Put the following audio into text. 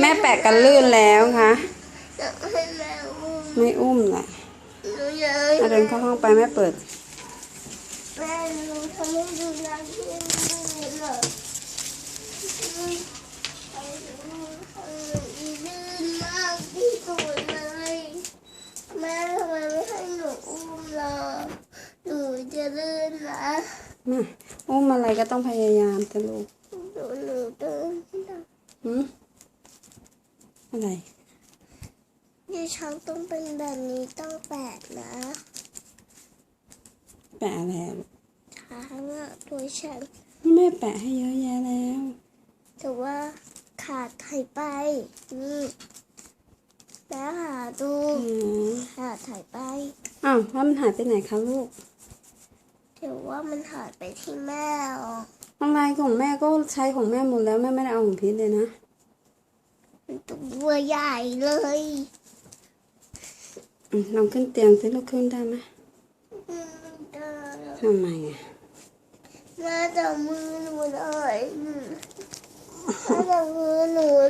แม่แปะกันลื่นแล้วค่ะอยากให้แม่อุ้มไม่อุ้มแหละหนูอยากให้เอาเดินเข้าห้องไปแม่เปิด แม่หนูทำให้ดูน้ำที่ไม่เหรอไอ้หนูลื่นมากที่สุดเลยแม่ทำไมไม่ให้หนูอุ้มล่ะหนูจะลื่นนะมาอุ้มอะไรก็ต้องพยายามจะลูกหนูหนูเดินหืม อะไรยี่ช้างต้องเป็นแบบนี้ต้องแปดนะแปะอะไรอะลูกช้างอะตัวฉันแม่แปะให้เยอะแยะแล้ว แต่ว่าขาดหายไป นี่แม่หาดูอืมขาดหายไปอ้าวแล้วมันหายไปไหนคะลูกเดี๋ยวว่ามันหายไปที่แม่อ๋ออะไรของแม่ก็ใช้ของแม่หมดแล้วแม่ไม่ได้เอาของพีทเลยนะมัน ตัวใหญ่เลยอืมลองขึ้นเตียงสิลูกขึ้นได้ไหมอืมเดินทำไมอะแม่จับมือหนูหน่อยอืมแม่จับมือหนูหน่อยแม่จับมือหนูหน่อย